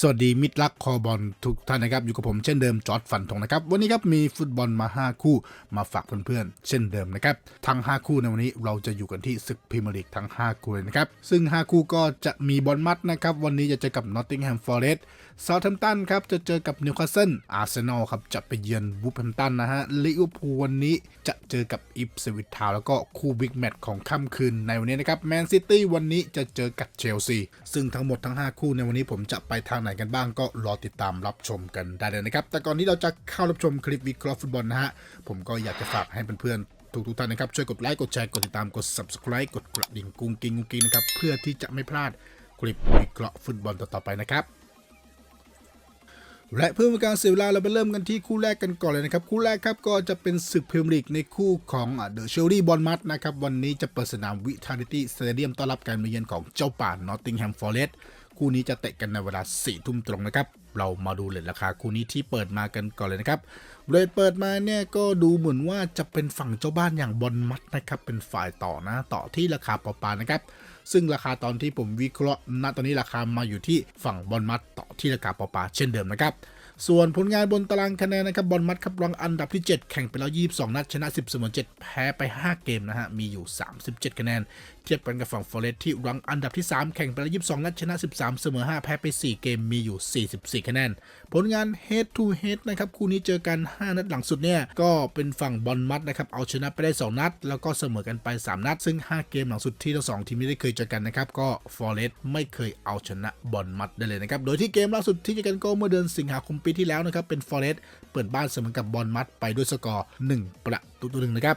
สวัสดีมิตรรักคอบอลทุกท่านนะครับ อยู่กับผมเช่นเดิมจอร์ดฟันธงนะครับ วันนี้ครับมีฟุตบอลมา 5 คู่มาฝากเพื่อนๆ เช่นเดิมนะครับ ทั้ง 5 คู่ในวันนี้เราจะอยู่กันที่ศึกพรีเมียร์ลีกทั้ง 5 คู่เลยนะครับ ซึ่ง 5 คู่ก็จะมีบอลมัดนะครับ วันนี้จะเจอกับนอตติงแฮมฟอร์เรสต์เซาท์แฮมป์ตันครับจะเจอกับนิวคาสเซิลอาร์เซนอลครับจะไปเยือนบูฟแฮมป์ตันนะฮะลิเวอร์พูลวันนี้จะเจอกับอิปสวิตทาวแล้วก็คู่บิ๊กแมตช์ของค่ำคืนในวันนี้นะครับแมนซิตี้วันนี้จะเจอกับเชลซีซึ่งทั้งหมดทั้ง 5 คู่ในวันนี้ผมจะไปทางไหนกันบ้างก็รอติดตามรับชมกันได้เลยนะครับ แต่ก่อนที่เราจะเข้ารับชมคลิปวิเคราะห์ฟุตบอลนะฮะ ผมก็อยากจะฝากให้เพื่อนๆทุกๆท่านนะครับ ช่วยกดไลค์ กดแชร์ กดติดตาม กด subscribe กดกระดิ่งกุ้งกิ้งกุ้งกิ้งนะครับ เพื่อที่จะไม่พลาดคลิปวิเคราะห์ฟุตบอลต่อๆไปนะครับและเพื่อเป็นการเสียเวลาเราไปเริ่มกันที่คู่แรกกันก่อนเลยนะครับ คู่แรกครับก็จะเป็นศึกพรีเมียร์ลีกในคู่ของเดอะเชลลี่บอลมัดนะครับ วันนี้จะเปิดสนามวิทาริตี้สเตเดียมต้อนรับการมาเยือนของเจ้าป่านอตติงแฮมฟอร์เรสต์ คู่นี้จะเตะกันในเวลา4ทุ่มตรงนะครับ เรามาดูเลทราคาคู่นี้ที่เปิดมากันก่อนเลยนะครับเรทเปิดมาเนี่ยก็ดูเหมือนว่าจะเป็นฝั่งเจ้าบ้านอย่างบอลมัดนะครับ เป็นฝ่ายต่อนะต่อที่ราคาปอปานะครับ ซึ่งราคาตอนที่ผมวิเคราะห์ณตอนนี้ราคามาอยู่ที่ฝั่งบอลมัดต่อที่ราคาปอปาเช่นเดิมนะครับ ส่วนผลงานบนตารางคะแนนนะครับบอลมัดครับรังอันดับที่ 7 แข่งไปแล้ว 22 นัดชนะ 10เสมอ7แพ้ไป 5 เกมนะฮะ มีอยู่ 37 คะแนน เทียบกันกับฝั่งฟอเรสที่รังอันดับที่ 3 แข่งไปแล้ว 22 นัดชนะ 13เสมอ5แพ้ไป 4 เกมมีอยู่ 44 คะแนน ผลงาน head to head นะครับคู่นี้เจอกัน 5 นัดหลังสุดเนี่ยก็เป็นฝั่งบอลมัดนะครับเอาชนะไปได้ 2 นัด แล้วก็เสมอกันไป 3 นัด ซึ่ง 5 เกมหลังสุดที่ทั้งสองทีมนี้ได้เคยเจอกันนะครับก็ฟอเรสไม่เคยเอาชนะบอลมัดได้เลยนะครับโดยที่เกมล่าสุดที่เจอกันก็เมื่อเดือนสิงหาคมปีที่แล้วนะครับเป็นฟอเรสเปิดบ้านเสมอกับบอลมัดไปด้วยสกอร์ 1 ประตูต่อหนึ่งนะครับ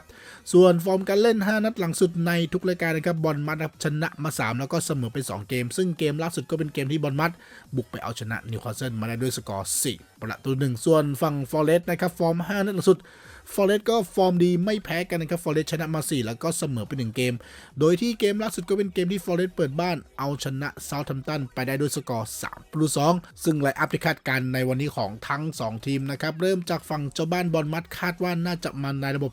ส่วนฟอร์มการเล่น 5 นัดหลังสุดในทุกรายการนะครับบอลมัดครับชนะมา 3 แล้วก็เสมอไป 2 เกม ซึ่งเกมล่าสุดก็เป็นเกมที่บอลมัด บุกไปเอาชนะนิวคาสเซิลมาได้ด้วยสกอร์ 4 ประตูหนึ่งส่วนฝั่งฟอเรสนะครับฟอร์ม 5 นัดหลังสุด ฟอเรสก็ฟอร์มดีไม่แพ้กันนะครับฟอเรสชนะมา 4 แล้วก็เสมอไป1เกม โดยที่เกมล่าสุดก็เป็นเกมที่ฟอเรสเปิดบ้านเอาชนะเซาท์แฮมตันไปได้ด้วยสกอร์3ประตู2ซึ่งไลอัพที่คาดการณ์ในวันนี้ของทั้ง 2 ทีมนะครับ เริ่มจากฝั่งเจ้าบ้านบอลมัดคาดว่าน่าจะมาในระบบ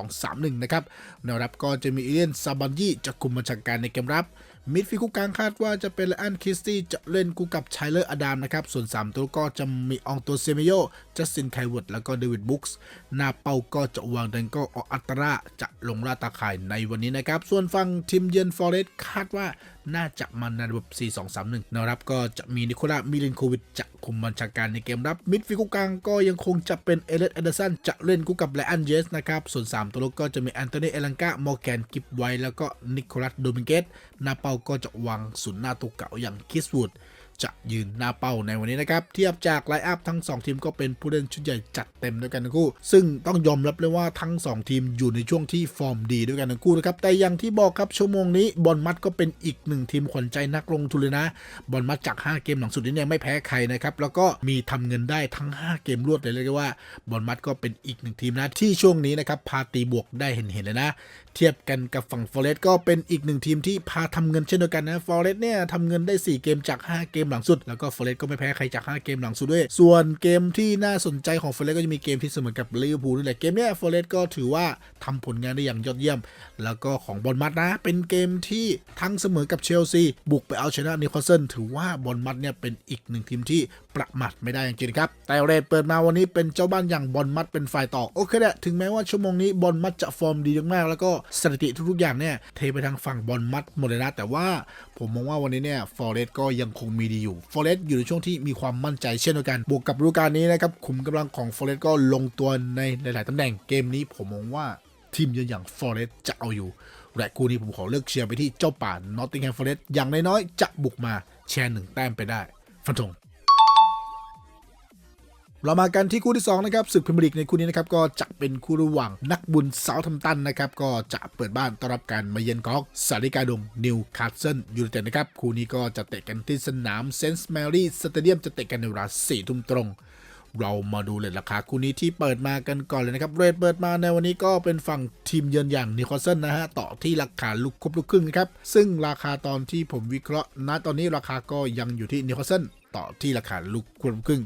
4-2-3-1 นะครับแนวรับก็จะมีเอเลียนซาบันยี่จะคุมบัญชาการในเกมรับ มิดฟิลคู่กลางคาดว่าจะเป็นไลอันคิสตี้จะเล่นคู่กับไชเลอร์อดามนะครับ ส่วน 3 ตัวก็จะมีอองตัวเซเมโยจัสตินไคเวิร์ดแล้วก็เดวิดบุ๊กส์หน้าเป้าก็จะวางดังก็ออัตราจะลงล่าตาข่ายในวันนี้นะครับ ส่วนฝั่งทีมเยือนฟอเรสต์คาดว่า น่าจะมันในระบบ 4-2-3-1แนวรับ ก็จะมีนิโคล่ามิลินโควิดจะคุมบัญชาการในเกมรับ มิดฟิลด์กลางก็ยังคงจะเป็นเอเลสแอนเดอร์สันจะเล่นคู่กับไลอันเยสนะครับ ส่วน 3 ตัวลุกก็จะมีแอนโทนีเอลังกามอร์แกนกิบไวแล้วก็นิโคลัสโดมิงเกสนาเปาก็จะวางศูนย์หน้าตัวเก่าอย่างคิสวูด จะยืนหน้าเป้าในวันนี้นะครับ เทียบจากไลน์อัพทั้ง 2 ทีมก็เป็นผู้เล่นชุดใหญ่จัดเต็มด้วยกันทั้งคู่ ซึ่งต้องยอมรับเลยว่าทั้ง 2 ทีมอยู่ในช่วงที่ฟอร์มดีด้วยกันทั้งคู่นะครับ แต่อย่างที่บอกครับชั่วโมงนี้บอลมัดก็เป็นอีกหนึ่งทีมขวัญใจนักลงทุนเลยนะบอลมัดจาก 5 เกมหลังสุดนี้เนี่ยไม่แพ้ใครนะครับแล้วก็มีทำเงินได้ทั้ง 5 เกมรวดเลยเลยกว่าบอลมัดก็เป็นอีกหนึ่งทีมนะที่ช่วงนี้นะครับพาตีบวกได้เห็นเห็นเลยนะ เทียบกันกับฝั่งฟอเรสก็เป็นอีกหนึ่งทีมที่พาทำเงินเช่นเดียวกันนะฟอเรสเนี่ยทำเงินได้ 4 เกมจาก 5 เกมหลังสุด แล้วก็ฟอเรสก็ไม่แพ้ใครจาก 5 เกมหลังสุดด้วย ส่วนเกมที่น่าสนใจของฟอเรสก็จะมีเกมที่เสมอกับลิเวอร์พูลนี่แหละเกมเนี้ยฟอเรสก็ถือว่าทำผลงานได้อย่างยอดเยี่ยม แล้วก็ของบอลมัดนะ เป็นเกมที่ทั้งเสมอกับเชลซีบุกไปเอาชนะนิวคาสเซิลถือว่าบอลมัดเนี่ยเป็นอีกหนึ่งทีมที่ ประมาทไม่ได้จริงๆครับ แต่เรทเปิดมาวันนี้เป็นเจ้าบ้านอย่างบอลมัดเป็นฝ่ายต่อ โอเคแหละ ถึงแม้ว่าชั่วโมงนี้บอลมัดจะฟอร์มดีมากๆแล้วก็สถิติทุกๆอย่างเนี่ยเทไปทางฝั่งบอลมัดหมดเลยนะแต่ว่าผมมองว่าวันนี้เนี่ยฟอเรสก็ยังคงมีดีอยู่ฟอเรสอยู่ในช่วงที่มีความมั่นใจเช่นเดียวกัน บวกกับฤดูกาลนี้นะครับขุมกำลังของฟอเรสก็ลงตัวในหลายๆตำแหน่งเกมนี้ผมมองว่าทีมเยือนอย่างฟอเรสจะเอาอยู่และคู่นี้ผมขอเลือกเชียร์ไปที่เจ้าป่านนอตติงแฮมฟอเรสอย่างน้อยๆจะบุกมาแชร์หนึ่งแต้มไปได้ฟันธง เรามากันที่คู่ที่2นะครับศึกพรีเมียร์ลีกในคู่นี้นะครับก็จะเป็นคู่ระหว่างนักบุญเซาท์แฮมตันนะครับก็จะเปิดบ้านต้อนรับการมาเยือนของสาริกาดมนิวคาสเซิลยูไนเต็ดนะครับคู่นี้ก็จะเตะกันที่สนามเซนส์แมรี่สเตเดียมจะเตะกันในเวลา4ทุ่มตรงเรามาดูเลยราคาคู่นี้ที่เปิดมากันก่อนเลยนะครับเรทเปิดมาในวันนี้ก็เป็นฝั่งทีมเยือนอย่างนิวคาสเซิลนะฮะต่อที่ราคาลูกครบลูกครึ่งนะครับซึ่งราคาตอนที่ผมวิเคราะห์ณตอนนี้ราคาก็ยังอยู่ที่นิวคาสเซิล ต่อที่ราคาลูกควบครึ่ง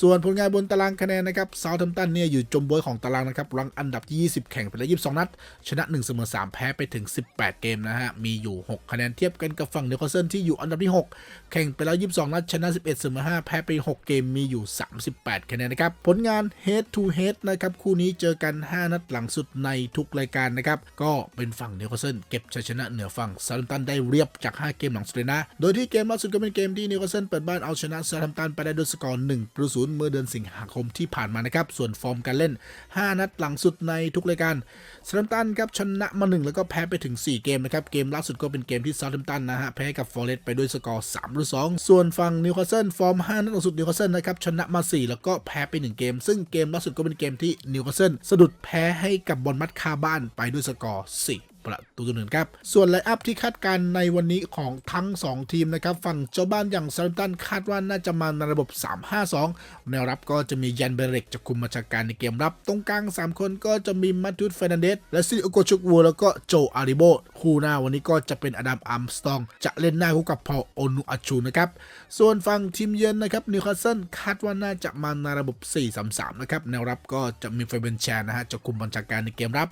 ส่วนผลงานบนตารางคะแนนนะครับเซาท์แฮมตันเนี่ยอยู่จมบวยของตารางนะครับรังอันดับที่20 แข่งไปแล้ว22 นัด ชนะ1เสมอ3แพ้ไปถึง 18 เกมนะฮะ มีอยู่ 6 คะแนนเทียบกันกับฝั่งเนิวคาสเซิลที่อยู่อันดับที่ 6 แข่งไปแล้ว 22 นัด ชนะ 11เสมอ5แพ้ไป 6 เกมมีอยู่ 38 คะแนนนะครับ ผลงาน head to head นะครับคู่นี้เจอกัน 5 นัดหลังสุดในทุกรายการนะครับก็เป็นฝั่งเนิวคาสเซิลเก็บชัยชนะเหนือฝั่งเซาท์แฮมตันได้เรียบจาก 5 เกมหลังสุดเลยนะ โดยที่เกมล่าสุดก็เป็นเกมที่นิวคาสเซิลเปิดบ้านเอาชนะเซาท์แฮมป์ตันไปได้ด้วยสกอร์1ประตู0เมื่อเดือนสิงหาคมที่ผ่านมานะครับ ส่วนฟอร์มการเล่น 5 นัดหลังสุดในทุกรายการเซาท์แฮมป์ตันครับชนะมา 1 แล้วก็แพ้ไปถึง 4 เกมนะครับ เกมล่าสุดก็เป็นเกมที่เซาท์แฮมป์ตันนะฮะแพ้กับฟอร์เรสต์ไปด้วยสกอร์3ประตู2ส่วนฝั่งนิวคาสเซิลฟอร์ม 5 นัดหลังสุดนิวคาสเซิลนะครับชนะมา 4 แล้วก็แพ้ไป 1 เกม ซึ่งเกมล่าสุดก็เป็นเกมที่นิวคาสเซิลสะดุดแพ้ให้กับบอลมัดคาบ้านไปด้วยสกอร์4 ประตูต่อหนึ่งครับส่วนไลน์อัพที่คาดการณ์ในวันนี้ของทั้ง 2 ทีมนะครับ ฝั่งเจ้าบ้านอย่างซาร์ตันคาดว่าน่าจะมาในระบบ 3-5-2 แนวรับก็จะมียันเบเรกจะคุมบัญชาการในเกมรับ ตรงกลาง 3 คนก็จะมีมัตตุสเฟรนันเดสและซิโอโกชุกวัวแล้วก็โจอาริโบคู่หน้าวันนี้ก็จะเป็นอดัมอัมสตอง จะเล่นหน้าคู่กับพอโอนุอาชูนะครับส่วนฝั่งทีมเยือนนะครับนิวคาสเซิลคาดว่าน่าจะมาในระบบ 4-3-3 นะครับแนวรับก็จะมีเฟเบนแชนนะฮะจะคุมบัญชาการในเกมรับ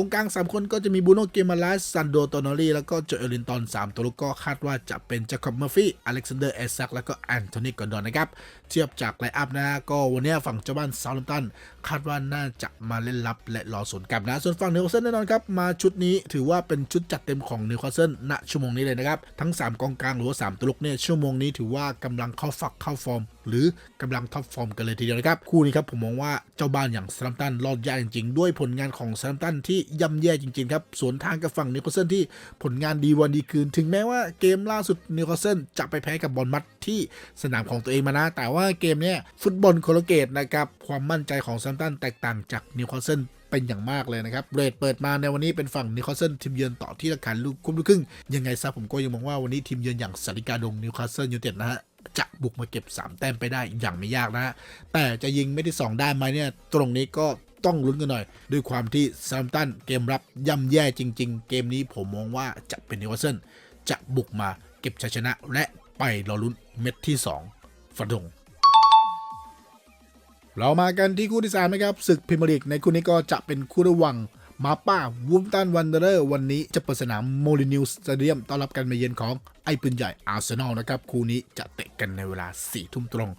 ตรงกลาง 3 คนก็จะมีบูโนเกมาลาสซันโดโตนอรีแล้วก็โจเอลินตอน3 ตัวลูกก็คาดว่าจะเป็นจาคอบเมอร์ฟี่อเล็กซานเดอร์เอซักแล้วก็แอนโทนีกอนดอนนะครับ เทียบจากไลอัพนะก็วันนี้ฝั่งเจ้าบ้านซาลมตันคาดว่าน่าจะมาเล่นรับและรอสวนกลับนะ ส่วนฝั่งนิวคาสเซิลแน่นอนครับ มาชุดนี้ถือว่าเป็นชุดจัดเต็มของนิวคาสเซิลณชั่วโมงนี้เลยนะครับ ทั้ง 3 กองกลางหรือว่า3ตัวลุกเนี่ยชั่วโมงนี้ถือว่ากำลังเข้าฝักเข้าฟอร์ม หรือกำลังท็อปฟอร์มกันเลยทีเดียวนะครับ คู่นี้ครับผมมองว่าเจ้าบ้านอย่างซาลัมตันรอดยากจริงๆ ด้วยผลงานของซาลัมตันที่ย่ำแย่จริงๆครับสวนทางกับฝั่งนิวคาสเซิลที่ผลงานดีวันดีคืน ถึงแม้ว่าเกมล่าสุดนิวคาสเซิลจะไปแพ้กับบอลมัดที่สนามของตัวเองมานะแต่ว่าว่าเกมเนี้ยฟุตบอลโคโลเกตนะครับความมั่นใจของซัมตันแตกต่างจากนิวคาสเซิลเป็นอย่างมากเลยนะครับ เรทเปิดมาในวันนี้เป็นฝั่งนิวคาสเซิลทีมเยือนต่อที่ราคาลูกคุ้มลูกครึ่ง ยังไงซะผมก็ยังมองว่าวันนี้ทีมเยือนอย่างสาริกาดงนิวคาสเซิลยูเต็ดนะฮะจะบุกมาเก็บ 3 แต้มไปได้อย่างไม่ยากนะฮะแต่จะยิงไม่ได้ 2 ได้ไหมเนี่ยตรงนี้ก็ต้องลุ้นกันหน่อย ด้วยความที่ซา m มตันเกมรับย่ำแย่จริง ๆ เกมนี้ผมมองว่าจะเป็นนิวคาสเซิลจะบุกมาเก็บชัยชนะ และไปรอลุ้นเม็ดที่2ฟันธง เรามากันที่คู่ที่3นะครับศึกพรีเมียร์ลีกในคู่นี้ก็จะเป็นคู่ระหว่างมาป้าวูมตันวันเดอร์วันนี้จะเปิดสนามโมลินิวสเตเดียมต้อนรับการมาเยือนของไอ้ปืนใหญ่อาร์เซนอลนะครับ คู่นี้จะเตะกันในเวลา4ทุ่มตรง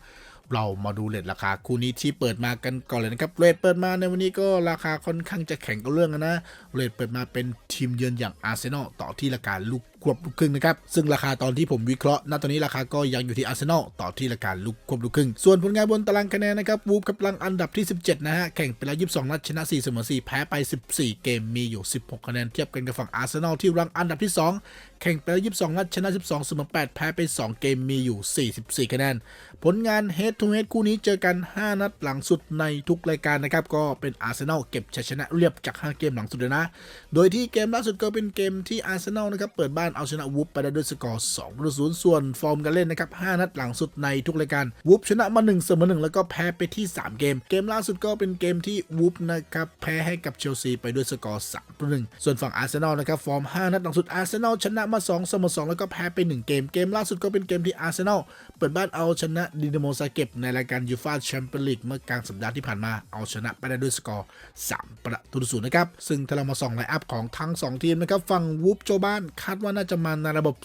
เรามาดูเลทราคาคู่นี้ที่เปิดมากันก่อนเลยนะครับเรทเปิดมาในวันนี้ก็ราคาค่อนข้างจะแข่งกับเรื่องนะเรทเปิดมาเป็นทีมเยือนอย่างอาร์เซนอลต่อที่ราคาลูก ควบลูกครึ่งนะครับ ซึ่งราคาตอนที่ผมวิเคราะห์ณตอนนี้ราคาก็ยังอยู่ที่อาร์เซนอลต่อที่ราคาลูกควบลูกครึ่ง ส่วนผลงานบนตารางคะแนนนะครับวูฟกำลังอันดับที่ 17 นะฮะ แข่งไปแล้ว 22 นัดชนะ4เสมอ4แพ้ไป 14 เกมมีอยู่ 16 คะแนนเทียบกันกับฝั่งอาร์เซนอลที่รังอันดับที่ 2 แข่งไปแล้ว 22 นัดชนะ 12เสมอ8แพ้ไป 2 เกมมีอยู่ 44 คะแนน ผลงาน head to head คู่นี้เจอกัน 5 นัดหลังสุดในทุกรายการนะครับก็เป็นอาร์เซนอลเก็บชัยชนะเรียบจาก 5 เกมหลังสุดเลยนะ โดยที่เกมล่าสุดก็เป็นเกมที่อาร์เซนอลนะครับเปิดบ้านเอาชนะวูฟไปได้ด้วยสกอร์2ประตูส่วนฟอร์มการเล่นนะครับ 5 นัดหลังสุดในทุกรายการวูฟชนะมา 1 เสมอ 1 แล้วก็แพ้ไปที่ 3 เกม เกมล่าสุดก็เป็นเกมที่วูฟนะครับ แพ้ให้กับเชลซีไปด้วยสกอร์3ประตู1ส่วนฝั่งอาร์เซนอลนะครับฟอร์ม 5 นัดหลังสุดอาร์เซนอลชนะมา 2 เสมอ 2 แล้วก็แพ้ไป 1 เกม เกมล่าสุดก็เป็นเกมที่อาร์เซนอลเปิดบ้านเอาชนะดินาโมซาเก็บในรายการยูฟ่าแชมเปี้ยนลีกเมื่อกลางสัปดาห์ที่ผ่านมาเอาชนะไปได้ด้วยสกอร์ 3 ประตูศูนย์นะครับซึ่งถ้าเรามาส่องไลน์อัพของทั้ง 2 ทีมนะครับฝั่งวูฟโจบ้านคาดว่าน่าจะมาในระบบ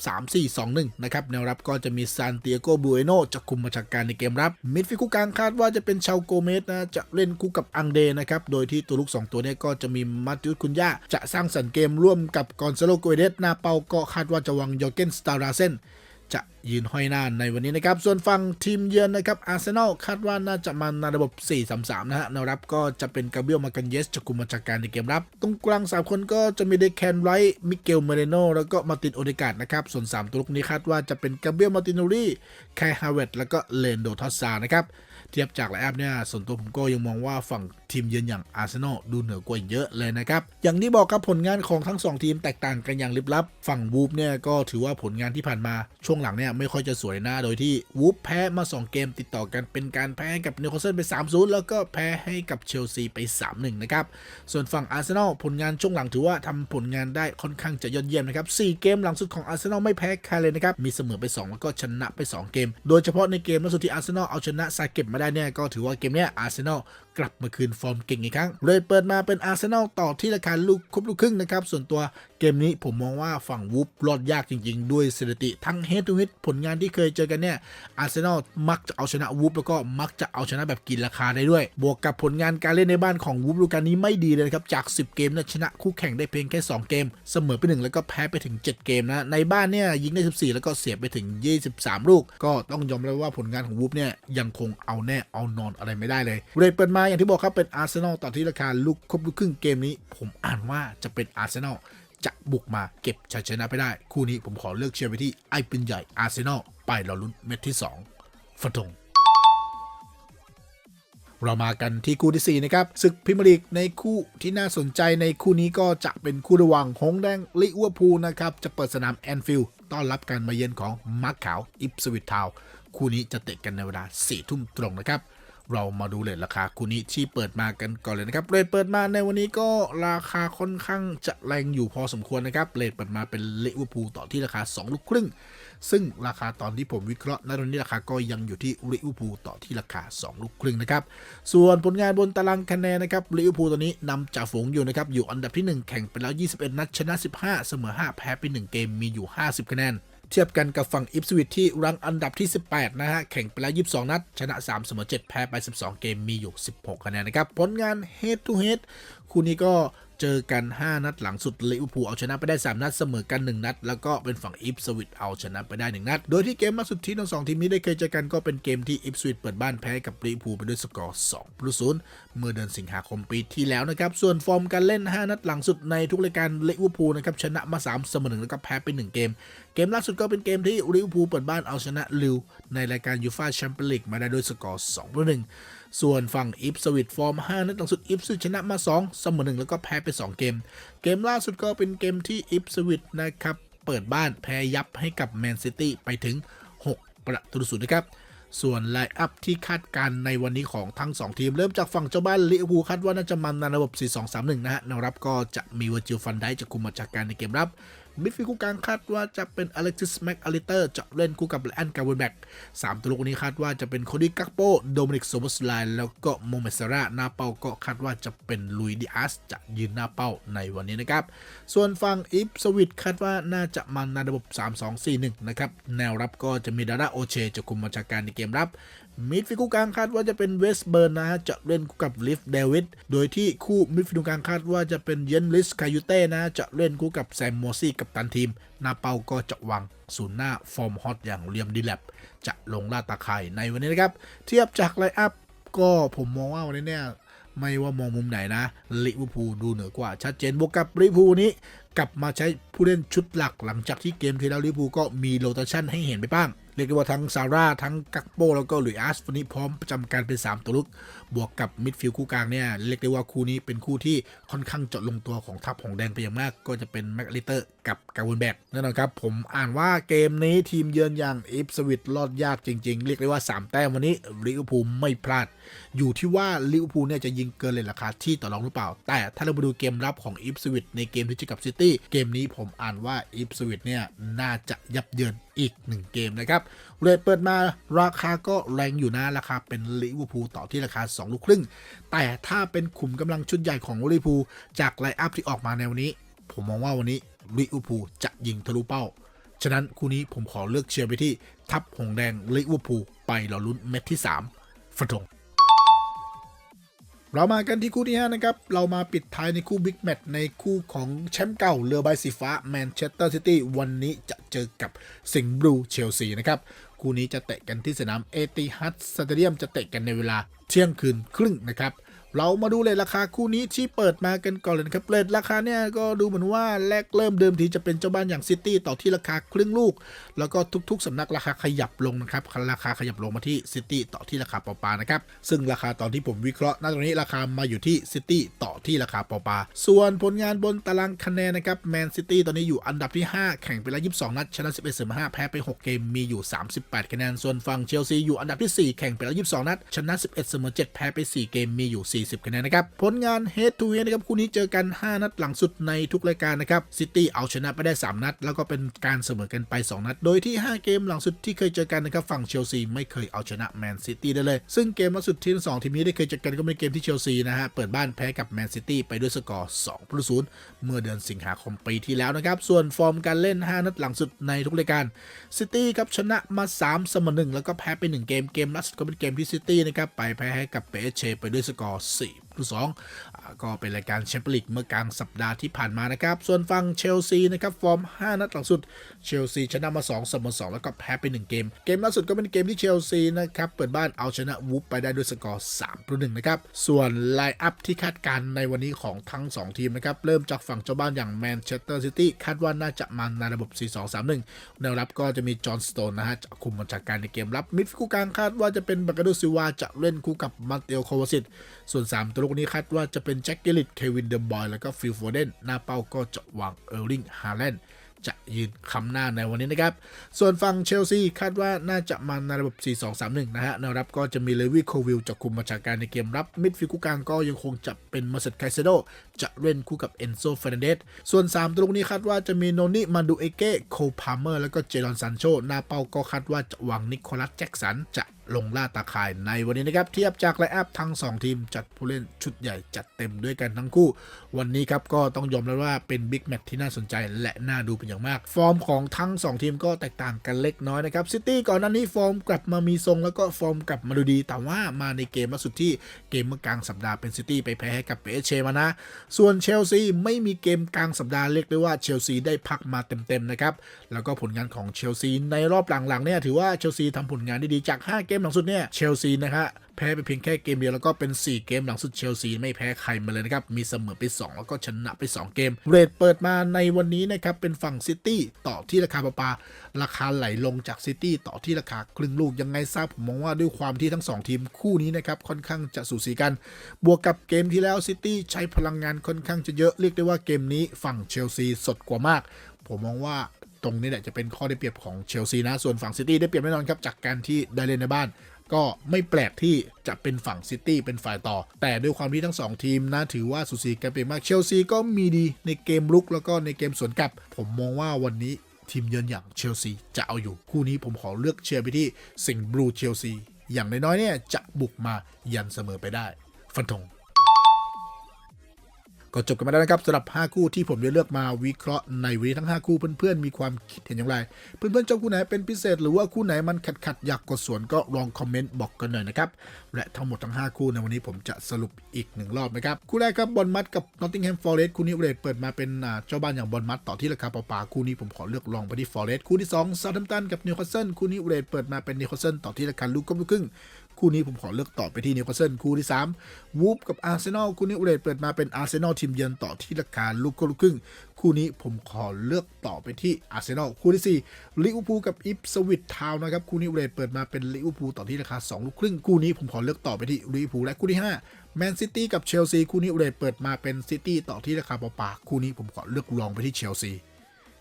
3-4-2-1 นะครับแนวรับก็จะมีซานติอาโกบูเอโนจะคุมบัญชาการในเกมรับ มิดฟิลด์คู่กลางคาดว่าจะเป็นชาวโกเมสนะจะเล่นคู่กับอังเดนะครับโดยที่ตัวลูก 2 ตัวนี้ก็จะมีมาติอุสคุนยาจะสร้างสรรค์เกมร่วมกับกอนซาโลโกเดสหน้าเป้าก็คาดว่าจะวางยอร์เกนสตาราเซน จะยืนห้อยหน้าในวันนี้นะครับ ส่วนฝั่งทีมเยือนนะครับอาร์เซนอลคาดว่าน่าจะมาในระบบ 4-3-3 นะฮะแนวรับก็จะเป็นกาเบียลมากันเยสจะกุมมาจาการในเกมรับ ตรงกลาง 3 คนก็จะมีเดคแคนไรท์มิเกลเมเรโนแล้วก็มาร์ตินโอเดกาดนะครับ ส่วน 3 ตัวลุกนี้คาดว่าจะเป็นกาเบียลมาร์ตินูรีแคฮาเวตแล้วก็เลนโดทอสซานะครับ เทียบจากไลน์อัพเนี่ยส่วนตัวผมก็ยังมองว่าฝั่งทีมเยือนอย่างอาร์เซนอลดูเหนือกว่าเยอะเลยนะครับ อย่างที่บอกครับผลงานของทั้ง 2 ทีมแตกต่างกันอย่างลิบลับ ฝั่งวูฟเนี่ยก็ถือว่าผลงานที่ผ่านมาช่วงหลังเนี่ยไม่ค่อยจะสวยน้าโดยที่วูฟแพ้มา 2 เกมติดต่อกันเป็นการแพ้ให้กับนิวคาสเซิลไป 3-0 แล้วก็แพ้ให้กับเชลซีไป 3-1 นะครับ ส่วนฝั่งอาร์เซนอลผลงานช่วงหลังถือว่าทำผลงานได้ค่อนข้างจะยอดเยี่ยมนะครับ 4 เกมหลังสุดของอาร์เซนอลไม่แพ้ใครเลยนะครับ มีเสมอไป 2 แล้วก็ชนะไป 2 เกม โดยเฉพาะในเกมล่าสุดที่อาร์เซนอลเอาชนะซาเก็บมาได้เนี่ยก็ถือว่าเกมเนี้ยอาร์เซนอล กลับมาคืนฟอร์มเก่งอีกครั้งเลยเปิดมาเป็นอาร์เซนอลต่อที่ราคาลูกครบลูกครึ่งนะครับ ส่วนตัวเกมนี้ผมมองว่าฝั่งวูฟรอดยากจริง ๆ ด้วยสถิติทั้งเฮดทูเฮดผลงานที่เคยเจอกันเนี่ยอาร์เซนอลมักจะเอาชนะวูฟแล้วก็มักจะเอาชนะแบบกินราคาได้ด้วย บวกกับผลงานการเล่นในบ้านของวูฟฤดูกานี้ไม่ดีเลยครับจาก 10 เกมเนี่ยชนะคู่แข่งได้เพียงแค่ 2 เกม เสมอไปหนึ่งแล้วก็แพ้ไปถึง 7 เกมนะในบ้านเนี่ยยิงได้ 14 แล้วก็เสียไปถึง 23 ลูก ก็ต้องยอมรับว่าผลงานของวูฟเนี่ยยังคงเอาแน่เอานอนอะไรไม่ได้เลยเรทเปิดมาอย่างที่บอกครับเป็นอาร์เซนอลต่อที่ราคาลูกครบลูกครึ่งเกมนี้ ผมอ่านว่าจะเป็นอาร์เซนอลจะบุกมาเก็บชัยชนะไปได้ คู่นี้ผมขอเลือกเชียร์ไปที่ไอ้ปืนใหญ่อาร์เซนอลไปราลุ้นเม็ดที่2ฟันธงเรามากันที่คู่ที่ 4 นะครับศึกพรีเมียร์ลีกในคู่ที่น่าสนใจในคู่นี้ก็จะเป็นคู่ระหว่างหงแดงลิเวอร์พูลนะครับ จะเปิดสนามแอนฟิลด์ต้อนรับการมาเยือนของมาร์คขาว อิปสวิตทาว คู่นี้จะเตะกันในเวลา4ทุ่มตรงนะครับ เรามาดูเลทราคาคู่นี้ที่เปิดมากันก่อนเลยนะครับเลทเปิดมาในวันนี้ก็ราคาค่อนข้างจะแรงอยู่พอสมควรนะครับเลทเปิดมาเป็นลิเวอร์พูลต่อที่ราคา 2 ลูกครึ่ง ซึ่งราคาตอนที่ผมวิเคราะห์ณตอนนี้ราคาก็ยังอยู่ที่ลิเวอร์พูลต่อที่ราคา 2 ลูกครึ่งนะครับส่วนผลงานบนตารางคะแนนนะครับลิเวอร์พูลตอนนี้นำจ่าฝูงอยู่นะครับอยู่อันดับที่ 1 แข่งไปแล้ว 21 นัดชนะ 15 เสมอ 5 แพ้ไป1เกมมีอยู่ 50 คะแนน เทียบกันกับฝั่งอิปสวิตที่รังอันดับที่ 18 นะฮะ แข่งไปแล้ว 22 นัด ชนะ 3 เสมอ 7 แพ้ไป 12 เกมมีอยู่ 16 คะแนนนะครับ ผลงาน head to head คู่นี้ก็ เจอกัน 5 นัดหลังสุดลิเวอร์พูลเอาชนะไปได้ 3 นัดเสมอกัน 1 นัด แล้วก็เป็นฝั่งอิฟสวิตเอาชนะไปได้ 1 นัด โดยที่เกมล่าสุดที่ทั้งสองทีมนี้ได้เคยเจอกันก็เป็นเกมที่อิฟสวิตเปิดบ้านแพ้กับลิเวอร์พูลไปด้วยสกอร์2ประตู0เมื่อเดือนสิงหาคมปีที่แล้วนะครับ ส่วนฟอร์มการเล่น 5 นัดหลังสุดในทุกรายการลิเวอร์พูลนะครับชนะมา 3 เสมอ1แล้วก็แพ้ไป 1 เกม เกมล่าสุดก็เป็นเกมที่ลิเวอร์พูลเปิดบ้านเอาชนะลิวในรายการยูฟ่าแชมเปี้ยนลีกมาได้ด้วยสกอร์2ประตู1 ส่วนฝั่งอิฟสวิตฟอร์ม 5 นัดหลังสุดอิฟสวิตชนะมา 2 เสมอ1แล้วก็แพ้ไป 2 เกม เกมล่าสุดก็เป็นเกมที่อิฟสวิตนะครับ เปิดบ้านแพ้ยับให้กับแมนซิตี้ไปถึง 6 ประตูต่อศูนย์นะครับส่วนไลน์อัพที่คาดการณ์ในวันนี้ของทั้ง 2 ทีม เริ่มจากฝั่งเจ้าบ้านลิเวอร์พูลคาดว่าน่าจะมันในระบบ 4-2-3-1 นะฮะแนวรับก็จะมีเวอร์จิลฟันได้จะคุมมาจากการในเกมรับ มิดฟิลด์คู่กลางคาดว่าจะเป็นอเล็กซิสแม็กอลิเตอร์จะเล่นคู่กับแอนการ์เวนแบ็กสามตัวลูกนี้คาดว่าจะเป็นโคดี้กักโปโดมินิกโซบอสไลน์แล้วก็โมเมสซาร่าหน้าเป้าก็คาดว่าจะเป็นลุยดิอาสจะยืนหน้าเป้าในวันนี้นะครับ ส่วนฝั่งอิฟสวิตคาดว่าน่าจะมันในระบบ 3-2-4-1 นะครับ แนวรับก็จะมีดาราโอเชจะคุมมาจากการในเกมรับ มิดฟิลด์คู่กลางคาดว่าจะเป็นเวสเบิร์นนะฮะจะเล่นกับลิฟเดวิดโดยที่คู่มิดฟิลด์กลางคาดว่าจะเป็นเยนลิสคายูเต้นะฮะจะเล่นคู่กับแซมโมซี่กับตันทีม นาเปาก็จะวางศูนย์หน้าฟอร์มฮอตอย่างเลียมดีแลบจะลงล่าตาข่ายในวันนี้นะครับ เทียบจากไลน์อัพก็ผมมองว่าวันนี้เนี่ยไม่ว่ามองมุมไหนนะลิเวอร์พูลดูเหนือกว่า ชัดเจนบวกกับลิเวอร์พูลนี้ กลับมาใช้ผู้เล่นชุดหลักหลังจากที่เกมที่แล้วลิเวอร์พูลก็มีโรเตชันให้เห็นไปบ้าง เรียกได้ว่าทั้งซาร่าทั้งกักโปแล้วก็หลุยอาร์สวันนี้พร้อมประจำการเป็น 3 ตัวลุก บวกกับมิดฟิลด์คู่กลางเนี่ยเรียกได้ว่าคู่นี้เป็นคู่ที่ค่อนข้างเจาะลงตัวของทัพของแดงไปอย่างมาก ก็จะเป็นแม็กลิเตอร์กับกาวนแบกแน่นอนครับ ผมอ่านว่าเกมนี้ทีมเยือนอย่างอิฟสวิตรอดยากจริง ๆ เรียกได้ว่า 3 แต้มวันนี้ลิเวอร์พูลไม่พลาด อยู่ที่ว่าลิเวอร์พูลเนี่ยจะยิงเกินเลยราคาที่ต่อรองหรือเปล่า แต่ถ้าเราไปดูเกมรับของอิฟสวิตในเกมที่เจอกับซิตี้เกมนี้ผมอ่านว่าอิฟสวิตเนี่ยน่าจะยับเยินอีก 1 เกมนะครับ เรทเปิดมาราคาก็แรงอยู่นะราคาเป็นลิเวอร์พูลต่อที่ราคา 2 ลูกครึ่ง แต่ถ้าเป็นขุมกำลังชุดใหญ่ของลิเวอร์พูลจากไลน์อัพที่ออกมาในวันนี้ ผมมองว่าวันนี้ลิเวอร์พูลจะยิงทะลุเป้า ฉะนั้นคู่นี้ผมขอเลือกเชียร์ไปที่ทัพหงแดงลิเวอร์พูลไปรอลุ้นเม็ดที่3ฟันธง เรามากันที่คู่ที่ 5 นะครับ เรามาปิดท้ายในคู่บิ๊กแมตช์ในคู่ของแชมป์เก่าเรือใบสีฟ้าแมนเชสเตอร์ซิตี้วันนี้จะเจอกับสิงห์บลูเชลซีนะครับ คู่นี้จะเตะกันที่สนามเอติฮัดสเตเดียมจะเตะกันในเวลาเที่ยงคืนครึ่งนะครับ เรามาดูเลทราคาคู่นี้ที่เปิดมากันก่อนเลยนะครับเลทราคาเนี่ยก็ดูเหมือนว่าแรกเริ่มเดิมทีจะเป็นเจ้าบ้านอย่างซิตี้ต่อที่ราคาครึ่งลูก แล้วก็ทุกๆสำนักราคาขยับลงนะครับราคาขยับลงมาที่ซิตี้ต่อที่ราคาปอปานะครับซึ่งราคาตอนที่ผมวิเคราะห์ณตรงนี้ราคามาอยู่ที่ซิตี้ต่อที่ราคาปอปาส่วนผลงานบนตารางคะแนนนะครับแมนซิตี้ตอนนี้อยู่อันดับที่ 5 แข่งไปแล้ว22 นัดชนะ11เสมอ5แพ้ไป 6 เกมมีอยู่ 38 คะแนนส่วนฝั่งเชลซีอยู่อันดับที่ 4 แข่งไปแล้ว22 นัดชนะ11เสมอ7แพ้ไป 4 เกมมีอยู่40 คะแนนนะครับ ผลงาน head to head นะครับคู่นี้เจอกัน 5 นัดหลังสุดในทุกรายการนะครับซิตี้เอาชนะไปได้ 3 นัด แล้วก็เป็นการเสมอกันไป 2 นัด โดยที่ 5 เกมหลังสุดที่เคยเจอกันนะครับฝั่งเชลซีไม่เคยเอาชนะแมนซิตี้ได้เลย ซึ่งเกมล่าสุดที่ทั้งสองทีมนี้ได้เคยเจอกันก็เป็นเกมที่เชลซีนะฮะเปิดบ้านแพ้กับแมนซิตี้ไปด้วยสกอร์2ประตูเมื่อเดือนสิงหาคมปีที่แล้วนะครับส่วนฟอร์มการเล่น 5 นัดหลังสุดในทุกรายการซิตี้ครับชนะมา 3 เสมอ1แล้วก็แพ้ไป 1 เกมเกมล่าสุดก็เป็นเกมที่ซิตี้นะครับไปแพ้ให้กับเปเชไปด้วยสกอร์4ประตู2อ่าก็เป็นรายการแชมเปี้ยนลีกเมื่อกลางสัปดาห์ที่ผ่านมานะครับ ส่วนฝั่งเชลซีนะครับ ฟอร์ม 5 นัดหลังสุด เชลซีชนะมา 2 เสมอ 2 แล้วก็แพ้ไป 1 เกม เกมล่าสุดก็เป็นเกมที่เชลซีนะครับ เปิดบ้านเอาชนะวูฟไปได้ด้วยสกอร์3ประตู1นะครับ ส่วนไลน์อัพที่คาดการณ์ในวันนี้ของทั้ง 2 ทีมนะครับ เริ่มจากฝั่งเจ้าบ้านอย่างแมนเชสเตอร์ซิตี้คาดว่าน่าจะมาในระบบ 4-2-3-1 แนวรับก็จะมีจอห์นสโตนนะฮะจะคุมบัญชาการในเกมรับมิดฟิลด์คู่กลางคาดว่าจะเป็นบากาโดซิวาจะเล่นคู่กับมาเตโอโควาซิตส่วน 3 ตัวลูกนี้คาดว่าจะเป็นแจ็คเกลิตเควินเดมบอยแล้วก็ฟิลโฟเดนหน้าเป้าก็จะวางเออร์ลิงฮาแลนด์จะยืนคำหน้าในวันนี้นะครับ ส่วนฝั่งเชลซีคาดว่าน่าจะมาในระบบ 4-2-3-1 นะฮะแนวรับก็จะมีเลวิโควิลจะคุมบัญชาการในเกมรับ มิดฟิลด์คู่กลางก็ยังคงจะเป็นมาเซตไคเซโดจะเล่นคู่กับเอนโซเฟรนเดสส่วน 3ตัวลูกนี้คาดว่าจะมีโนนิมาดูเอเก้โคพาเมอร์ แล้วก็เจรอนซันโชหน้าเป้าก็คาดว่าจะวางนิโคลัสแจ็กสันจะลงล่าตาข่ายในวันนี้นะครับเทียบจากไลน์อัพทั้ง 2 ทีมจัดผู้เล่นชุดใหญ่จัดเต็มด้วยกันทั้งคู่ วันนี้ครับก็ต้องยอมรับว่าเป็นบิ๊กแมตช์ที่น่าสนใจและน่าดูเป็นอย่างมาก ฟอร์มของทั้ง 2 ทีมก็แตกต่างกันเล็กน้อยนะครับซิตี้ก่อนหน้านี้ฟอร์มกลับมามีทรงแล้วก็ฟอร์มกลับมาดูดี แต่ว่ามาในเกมล่าสุดที่เกมเมื่อกลางสัปดาห์เป็นซิตี้ไปแพ้ให้กับเปเชมานะ ส่วนเชลซีไม่มีเกมกลางสัปดาห์เรียกได้ว่าเชลซีได้พักมาเต็มๆนะครับแล้วก็ผลงานของเชลซีในรอบหลังๆเนี่ยถือว่าเชลซีทำผลงานได้ดีจาก 5 เกมหลังสุดเนี่ยเชลซีนะครับแพ้ไปเพียงแค่เกมเดียวแล้วก็เป็น 4 เกมหลังสุดเชลซีไม่แพ้ใครมาเลยนะครับ มีเสมอไป 2 แล้วก็ชนะไป 2 เกม เรทเปิดมาในวันนี้นะครับ เป็นฝั่งซิตี้ต่อที่ราคาปาปา ราคาไหลลงจากซิตี้ต่อที่ราคาครึ่งลูกยังไงทราบผมมองว่าด้วยความที่ทั้ง 2 ทีมคู่นี้นะครับ ค่อนข้างจะสูสีกัน บวกกับเกมที่แล้วซิตี้ใช้พลังงานค่อนข้างจะเยอะเรียกได้ว่าเกมนี้ฝั่งเชลซีสดกว่ามาก ผมมองว่า ตรงนี้แหละจะเป็นข้อได้เปรียบของเชลซีนะ ส่วนฝั่งซิตี้ได้เปรียบแน่นอนครับ จากการที่ได้เล่นในบ้าน ก็ไม่แปลกที่จะเป็นฝั่งซิตี้เป็นฝ่ายต่อ แต่ด้วยความที่ทั้ง 2 ทีมนะถือว่าสูสีกันเป็นมากเชลซีก็มีดีในเกมลุกแล้วก็ในเกมสวนกลับ ผมมองว่าวันนี้ทีมเยือนอย่างเชลซีจะเอาอยู่คู่นี้ผมขอเลือกเชียร์ไปที่สิงห์บลูเชลซีอย่างน้อยๆเนี่ยจะบุกมายันเสมอไปได้ ฟันธง ก็จบกันมาแล้วนะครับสำหรับ 5 คู่ที่ผมได้เลือกมาวิเคราะห์ในวันนี้ทั้ง 5 คู่เพื่อนๆมีความคิดเห็นอย่างไร เพื่อนๆชอบคู่ไหนเป็นพิเศษ หรือว่าคู่ไหนมันขัดๆอยากกดสวนก็ลองคอมเมนต์บอกกันหน่อยนะครับและทั้งหมดทั้ง 5 คู่ในวันนี้ผมจะสรุปอีกหนึ่งรอบนะครับคู่แรกครับบอลมัดกับ Nottingham Forest คู่นี้เรทเปิดมาเป็นเจ้าบ้านอย่างบอลมัดต่อที่ราคาเปล่าๆคู่นี้ผมขอเลือกลองไปที่ Forest คู่ที่2 Southampton กับ Newcastle คู่นี้เรทเปิดมาเป็น Newcastle ต่อที่ราคาลูกก็ลูกครึ่ง คู่นี้ผมขอเลือกต่อไปที่นิวคาสเซิลคู่ที่3วูฟกับอาร์เซนอลคู่นี้อุเรตเปิดมาเป็นอาร์เซนอลทีมเยือนต่อที่ราคาลูกก็ลูกครึ่ง คู่นี้ผมขอเลือกต่อไปที่อาร์เซนอลคู่ที่4ลิเวอร์พูลกับอิปสวิตทาวน์นะครับคู่นี้อุเรตเปิดมาเป็นลิเวอร์พูลต่อที่ราคา2ลูกครึ่งคู่นี้ผมขอเลือกต่อไปที่ลิเวอร์พูลและคู่ที่5แมนซิตี้กับเชลซีคู่นี้อุเรตเปิดมาเป็นซิตี้ต่อที่ราคาเปล่าๆคู่นี้ผมขอเลือกลองไปที่เชลซี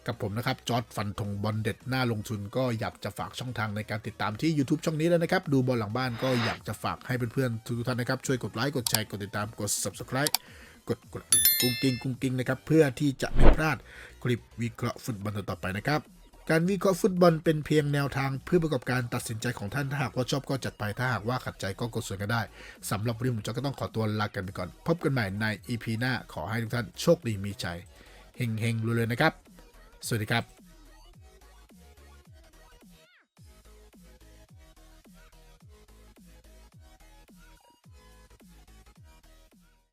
กับผมนะครับจอร์ดฟันธงบอลเด็ดหน้าลงทุนก็อยากจะฝากช่องทางในการติดตามที่ YouTube ช่องนี้แล้วนะครับ ดูบอลหลังบ้านก็อยากจะฝากให้เพื่อนๆทุกท่านนะครับ ช่วยกดไลค์กดแชร์กดติดตามกด Subscribe กดกดกิ่งกุ้งกิ้งกุ้งกิ้งนะครับ เพื่อที่จะไม่พลาดคลิปวิเคราะห์ฟุตบอลต่อไปนะครับ การวิเคราะห์ฟุตบอลเป็นเพียงแนวทางเพื่อประกอบการตัดสินใจของท่านถ้าหากว่าชอบก็จัดไปถ้าหากว่าขัดใจก็กดส่วนกันได้สำหรับวันนี้ผมจอก็ต้องขอตัวลากันไปก่อน พบกันใหม่ใน EP หน้าขอให้ทุกท่านโชคดีมีใจเฮงๆรวยๆนะครับ สวัสดีครับ